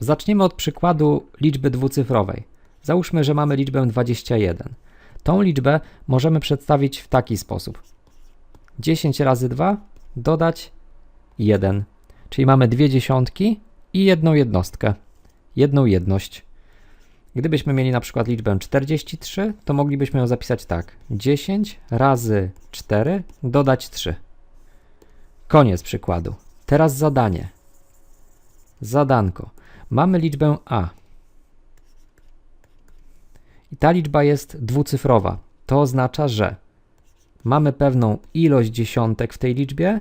Zacznijmy od przykładu liczby dwucyfrowej. Załóżmy, że mamy liczbę 21. Tą liczbę możemy przedstawić w taki sposób. 10 razy 2 dodać 1. Czyli mamy dwie dziesiątki i jedną jednostkę, jedną jedność. Gdybyśmy mieli na przykład liczbę 43, to moglibyśmy ją zapisać tak. 10 razy 4 dodać 3. Koniec przykładu. Teraz zadanie. Zadanko. Mamy liczbę a. I ta liczba jest dwucyfrowa. To oznacza, że mamy pewną ilość dziesiątek w tej liczbie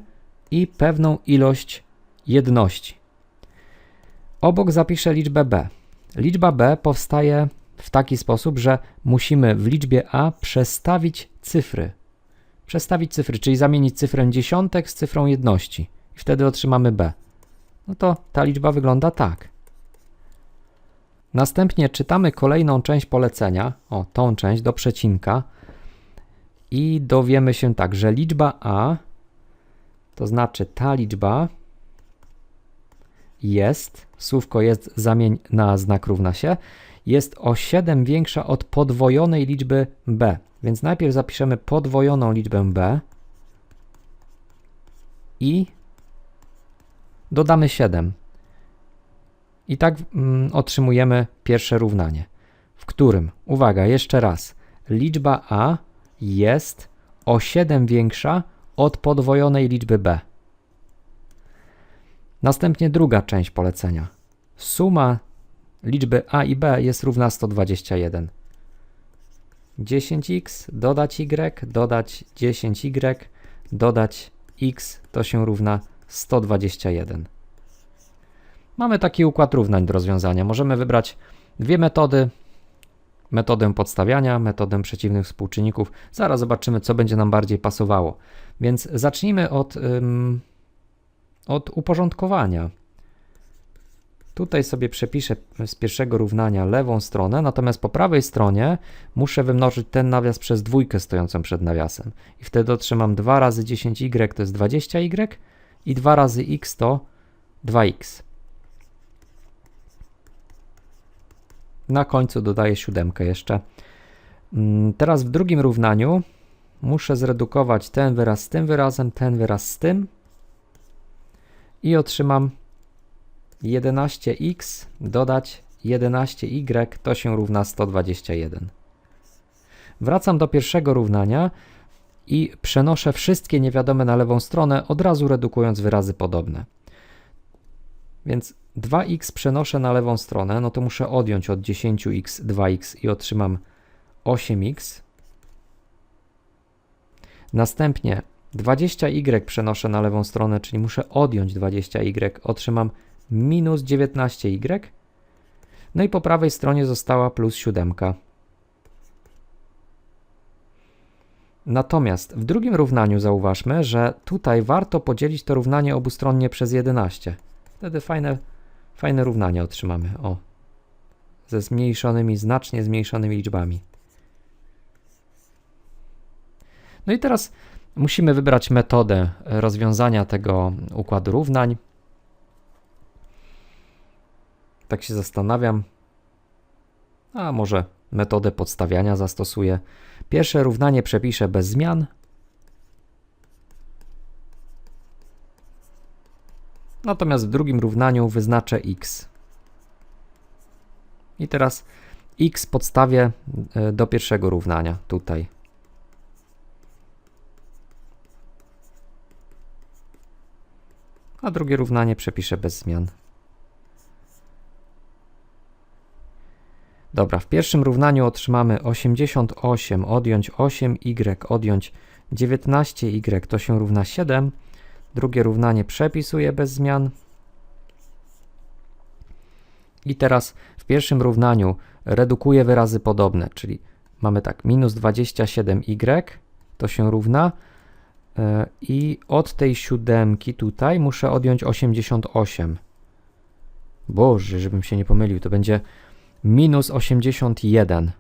i pewną ilość jedności. Obok zapiszę liczbę b. Liczba b powstaje w taki sposób, że musimy w liczbie a przestawić cyfry. Przestawić cyfry, czyli zamienić cyfrę dziesiątek z cyfrą jedności. I wtedy otrzymamy b. No to ta liczba wygląda tak. Następnie czytamy kolejną część polecenia, o tą część do przecinka i dowiemy się tak, że liczba a, to znaczy ta liczba jest, słówko jest zamień na znak równa się, jest o 7 większa od podwojonej liczby b. Więc najpierw zapiszemy podwojoną liczbę b i dodamy 7. I tak mm, otrzymujemy pierwsze równanie, w którym, uwaga, jeszcze raz, liczba a jest o 7 większa od podwojonej liczby b. Następnie druga część polecenia. Suma liczby a i b jest równa 121. 10x dodać y, dodać 10y, dodać x to się równa 121. Mamy taki układ równań do rozwiązania. Możemy wybrać dwie metody. Metodę podstawiania, metodę przeciwnych współczynników. Zaraz zobaczymy, co będzie nam bardziej pasowało. Więc zacznijmy od, ym, od uporządkowania. Tutaj sobie przepiszę z pierwszego równania lewą stronę, natomiast po prawej stronie muszę wymnożyć ten nawias przez dwójkę stojącą przed nawiasem. I wtedy otrzymam 2 razy 10y to jest 20y i 2 razy x to 2x. Na końcu dodaję siódemkę jeszcze. Mm, Teraz w drugim równaniu muszę zredukować ten wyraz z tym wyrazem, ten wyraz z tym i otrzymam 11x dodać 11y to się równa 121. Wracam do pierwszego równania i przenoszę wszystkie niewiadome na lewą stronę, od razu redukując wyrazy podobne. Więc 2x przenoszę na lewą stronę, no to muszę odjąć od 10x 2x i otrzymam 8x. Następnie 20y przenoszę na lewą stronę, czyli muszę odjąć 20y, otrzymam minus 19y. No i po prawej stronie została plus 7. Natomiast w drugim równaniu zauważmy, że tutaj warto podzielić to równanie obustronnie przez 11. Wtedy fajne, fajne równanie otrzymamy. O, ze zmniejszonymi, znacznie zmniejszonymi liczbami. No i teraz musimy wybrać metodę rozwiązania tego układu równań. Tak się zastanawiam. A może metodę podstawiania zastosuję. Pierwsze równanie przepiszę bez zmian. Natomiast w drugim równaniu wyznaczę x. I teraz x podstawię e, do pierwszego równania tutaj. A drugie równanie przepiszę bez zmian. Dobra, w pierwszym równaniu otrzymamy 88 odjąć 8y odjąć 19y to się równa 7. Drugie równanie przepisuję bez zmian. I teraz w pierwszym równaniu redukuję wyrazy podobne, czyli mamy tak, minus 27y to się równa e, i od tej siódemki tutaj muszę odjąć 88. Boże, żebym się nie pomylił, to będzie minus 81.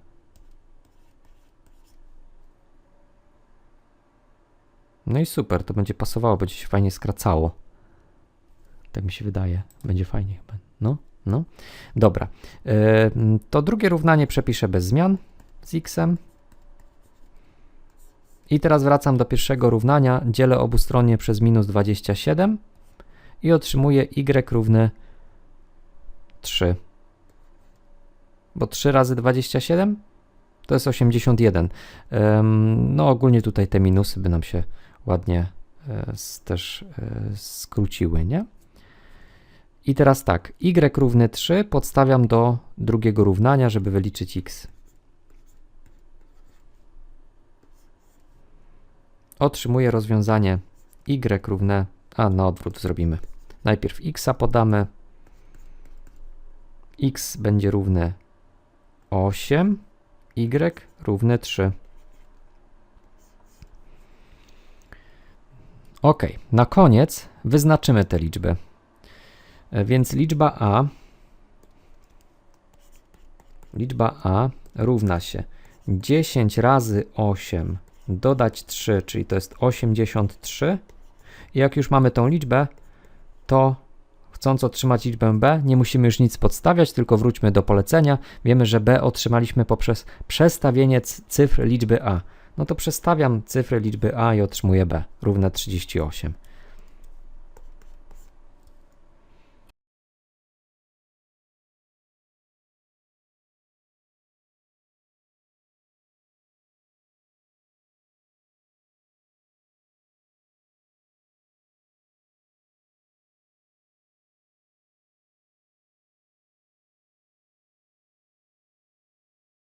No i super, to będzie pasowało, będzie się fajnie skracało. Tak mi się wydaje. Będzie fajnie chyba. No. No, dobra. E, To drugie równanie przepiszę bez zmian z x-em. I teraz wracam do pierwszego równania, dzielę obustronnie przez minus 27 i otrzymuję y równe 3. Bo 3 razy 27 to jest 81. Em, No ogólnie tutaj te minusy by nam się ładnie e, też e, skróciły, nie? I teraz tak, y równy 3 podstawiam do drugiego równania, żeby wyliczyć x. Otrzymuję rozwiązanie y równe, a na odwrót zrobimy. Najpierw x podamy, x będzie równe 8, y równe 3. Ok, na koniec wyznaczymy te liczby. E, Więc liczba a liczba a równa się 10 razy 8 dodać 3, czyli to jest 83. I jak już mamy tą liczbę, to chcąc otrzymać liczbę b, nie musimy już nic podstawiać, tylko wróćmy do polecenia. Wiemy, że b otrzymaliśmy poprzez przestawienie cyfr liczby a. No to przestawiam cyfry liczby a i otrzymuję b równe 38.